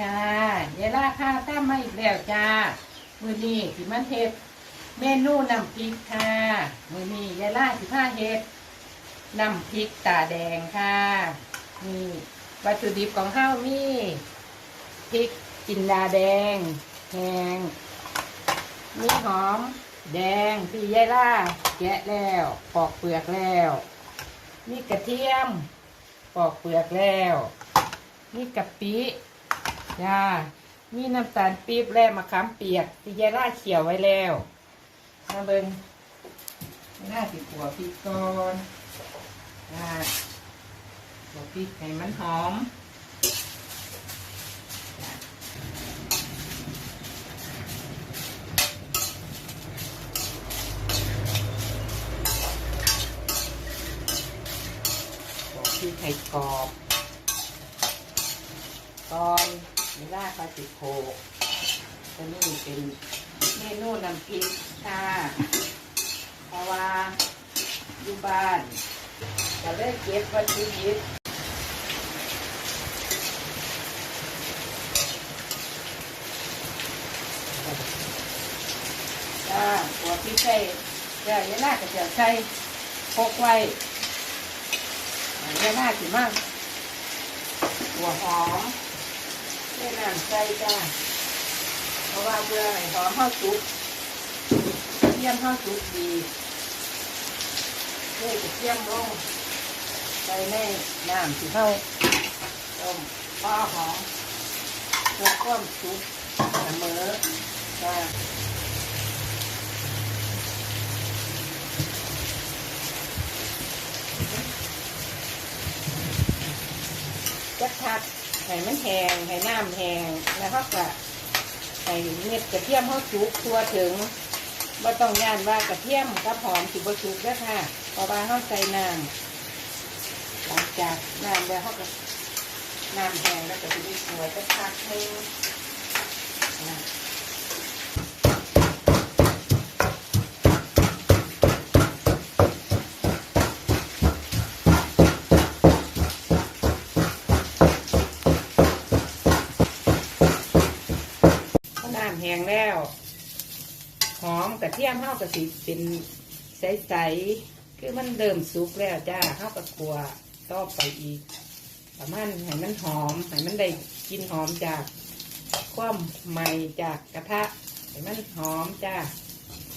ค่ะยายล่าค่ะตั้มมาอีกแล้วจ้า มือนี้สิมันเฮ็ดเมนูน้ำพริกค่ะ มือนี้ยายล่าสิผ้าเฮ็ดน้ำพริกตาแดงค่ะนี่วัตถุดิบของข้าวมีพริกจินดาแดงแห้งมีหอม แดงที่ยายล่าแกะแล้วปอกเปลือกแล้วมีกระเทียมปอกเปลือกแล้วมีกะปิ จ้ามีน้ำตาลปี๊บและมะขามเปียกที่ยายล่าเขียวไว้แล้วมาเบิงยายล่าสิขัวพริกก่อนจ้าขัวพริกให้มันหอมจ้ะขัวพริกให้กรอบตอน เวลาเขาสิโคกตัวนี้เป็นเมนูน้ำพริกค่ะเพราะว่าอยู่บ้านจะได้เก็บวัตถุดิบจ้าหัวพริกใส่จ้าเวลาก็จะใส่พกไว้เวลาสิมากหัวหอม เล่น้ำใส่จ้าเพราะว่าเพื่อให้หอมเข้าสุกเทียมเข้าสุกดีเพื่อจะเทียมลงใส่ในน้ำที่เข้าต้มพอหอมเพื่อความสุกเสมอจ้าจะทัก ให้มันแห้งให้น้ำแห้งแล้วเขาก็ใส่เม็ดกระเทียมเขาจุกทั่วถึงไม่ต้องย่านว่ากระเทียมกับหอมสิบสุกแล้วค่ะเพราะว่าเขาใส่น้ำหลังจากน้ำแล้วเขาก็น้ำแห้งแล้วก็จะได้สวยจะพักให้นะน้ำแห้งแล้ว หอมกระเทียมเข้ากระสิเป็นใสๆคือมันเดิมสุกแล้วจ้าเข้ากระกลัวต่อไปอีก ประมาณให้มันหอมให้มันได้กินหอมจากความใหม่จากกระทะให้มันหอมจ้า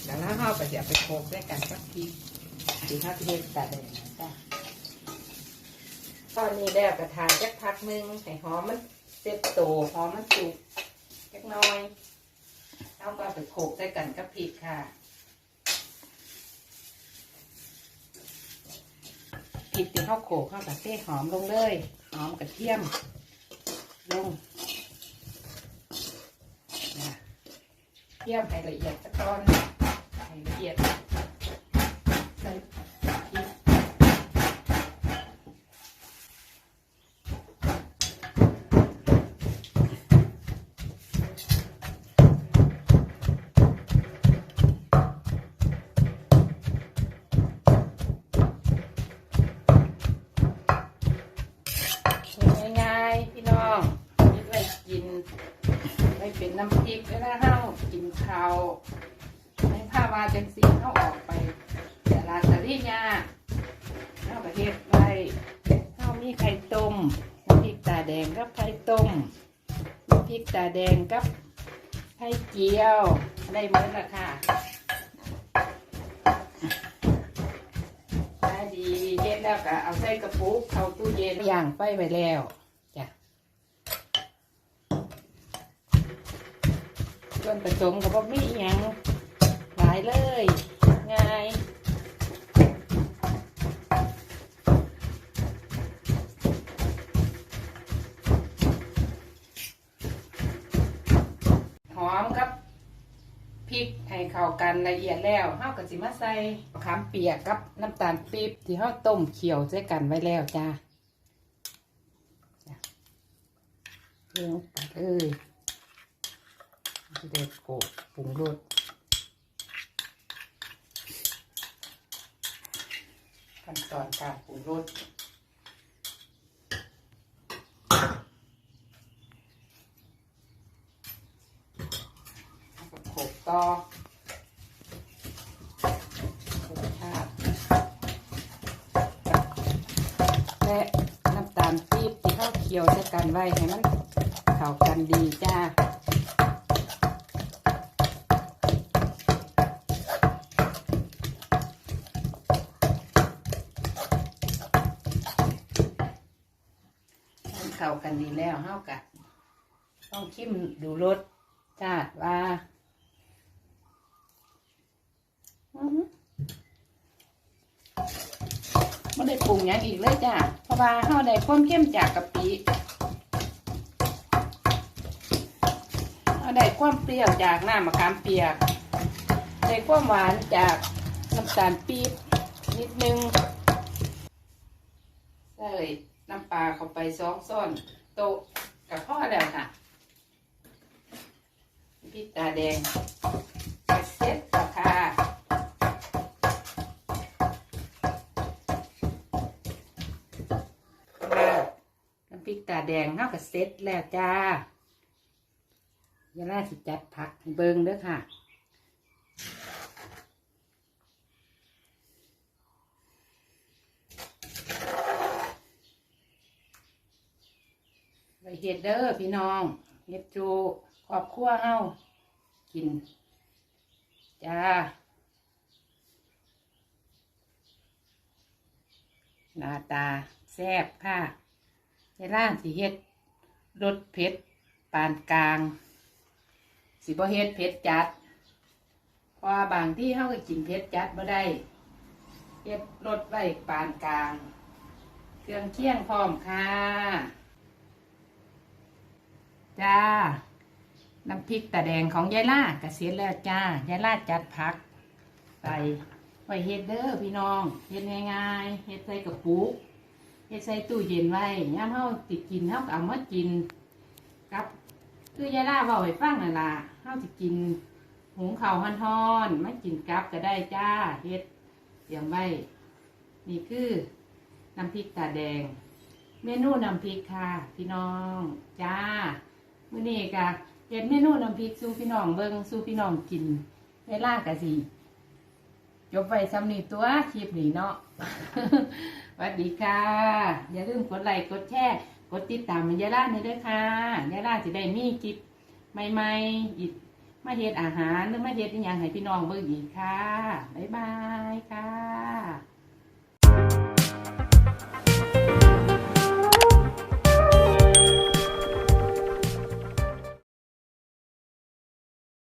แล้วเราเข้าก็จะไปโขลกด้วยกันสักทีดีข้าวเทศแต่เดงจ้าตอนนี้แล้วกระทาจักพักนึงให้หอมมันเสร็จโตหอมมันสุกจักน้อย เอาก็ไปโขลกด้วยกันกับพริกค่ะพริกที่เข้าโขลกเข้ากับเต้หอมลงเลยหอมกระเทียมลงนะเทียมให้ละเอียดสักตอนให้ละเอียดใส่พริกง่ายๆพี่น้องนี่ไว้กิน ไว้เป็นน้ำพริกเวลาเฮากินข้าวให้ผ้าวาจังสีเฮาออกไป แต่ลาดตะลี่ยาเฮาประเทศไว้เฮามีไข่ต้มน้ำพริกตาแดงกับไข่ต้มน้ำพริกตาแดงกับไข่เจียวได้หมดละค่ะดีเย็นแล้วก็เอาใส่กระปุกเข้าตู้เย็นย่างไฟไว้แล้วจ้ะ ส่วนผสมก็บ่มีอหยังหลายเลย ง่ายหอมกับพริกให้เข้ากันละเอียดแล้วเฮาก็สิมาใส่มะขามเปียกกับน้ำตาลปี๊บที่เฮาต้มเคี่ยวใส่กันไว้แล้วจ้าเทลงไปเลย เด็ดโกดปรุงรสขั้นตอนการปรุงรสโขกต่อรสชาติและน้ำตาลปี๊บที่เข้าเคี่ยวใช้กันไว้ให้มันเข้ากันดีจ้า เข้ากันดีแล้วเฮากะต้องชิมดูรสชาติว่าไม่ได้ปรุงอย่างอีกเลยจ้าเพราะว่าเฮาได้ความเข้มจากกะปิเฮาได้ความเปรี้ยวจากน้ำมะขามเปียกได้ความหวานจากน้ำตาลปี๊บนิดนึงใส่ น้ำปลาเข้าไปสองซ้อนโตะกับพ่อแล้วค่ะพริกตาแดงกระเซ็ตราคาน้ำพริกตาแดงเท่ากับเซ็ตแล้วจ้อยาล่าสิจัดผักเบิงเด้อค่ะ เฮ็ดเด้อพี่น้องเฮ็ดจูครอบครัวเฮากิน จ้าหน้าตาแซ่บค่ะในร่างสิเฮ็ดรสเผ็ดปานกลาง สิบ่เฮ็ดเผ็ดจัดพราะว่าบางที่เฮาก็กินเผ็ดจัดบ่ได้เฮ็ดรสไว้ปานกลาง เครื่องเคียงพร้อมค่ะ จ้า น้ำพริกตาแดงของยายล่ากระเสียแล้วจ้ายายล่าจัดผักใส่ไว้เฮ็ดเด้อพี่น้องเฮ็ดง่ายๆเฮ็ดใส่กระปุกเฮ็ดใส่ตู้เย็นไว้ย่ามเฮาติดกินเฮาก็เอามากินกับคือยายล่าเว้าให้ฟังนั่นล่ะเฮาสิกินหุงข้าวฮ้อนๆมากินกับก็ได้จ้าเฮ็ดเตรียมไว้ นี่คือน้ำพริกตาแดง เมนูน้ำพริกค่ะ พี่น้องจ้า มื่อนี้กะเฮ็ดเมนูน้ำพริกสู่พี่น้องเบิ่งสู่พี่น้องกิน เวลากะสิจบไว้ซ้ำนี้ตัวคลิปนี้เนาะ สวัสดีค่ะ อย่าลืมกดไลค์กดแชร์กดติดตามมันยาล่าในด้วยค่ะยาล่าสิได้มีคลิปใหม่ๆอีกมาเฮ็ดอาหารหรือมาเฮ็ดอีหยังให้พี่น้องเบิ่งอีกค่ะ บ๊ายบายค่ะ